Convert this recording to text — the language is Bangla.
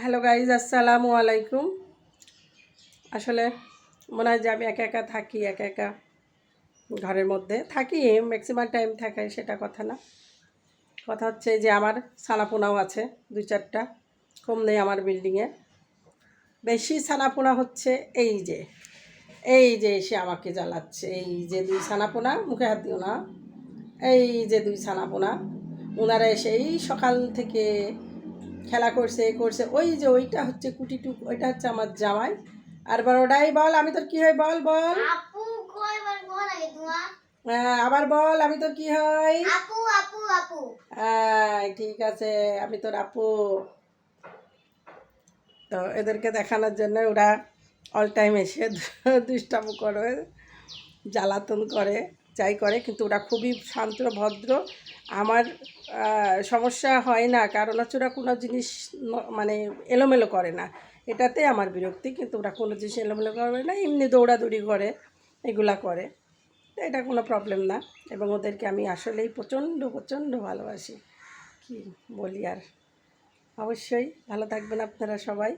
হ্যালো গাইজ আসসালামু আলাইকুম। আসলে মনে হয় যে আমি একা একা থাকি, একা একা ঘরের মধ্যে থাকি ম্যাক্সিমাম টাইম থাকাই সেটা কথা না। কথা হচ্ছে যে আমার ছানাপোনাও আছে, দুই চারটা, কম নেই আমার বিল্ডিংয়ে বেশি ছানাপোনা হচ্ছে এই যে এই যে এসে আমাকে জ্বালাচ্ছে, এই যে দুই ছানাপোনা, মুখে হাত দিও না। এই যে দুই ছানাপোনা ওনারা এসে এই সকাল থেকে খেলা করছে এ করছে ওই যে ওইটা হচ্ছে কুটিটুক ওইটা হচ্ছে আমার জামাই। আর বড়টাই বল আমি তোর কি হয় বল বল। আহ, আবার বল আমি তোর কি হয়। আপু আপু আপু। আহ, ঠিক আছে আমি তোর আপু। তো এদেরকে দেখানোর জন্য ওরা অল টাইম এসে দুষ্টামু করে জ্বালাতন করে। যাই করে, কিন্তু ওরা খুবই শান্ত, ভদ্র। আমার সমস্যা হয় না, কারণ হচ্ছে ওরা কোনো জিনিস মানে এলোমেলো করে না। এটাতে আমার বিরক্তি, কিন্তু ওরা কোনো জিনিস এলোমেলো করে না, এমনি দৌড়াদৌড়ি করে, এগুলা করে। এটা কোনো প্রবলেম না, এবং ওদেরকে আমি আসলেই প্রচণ্ড প্রচণ্ড ভালোবাসি। কি বলি আর? অবশ্যই, ভালো থাকবেন আপনারা সবাই।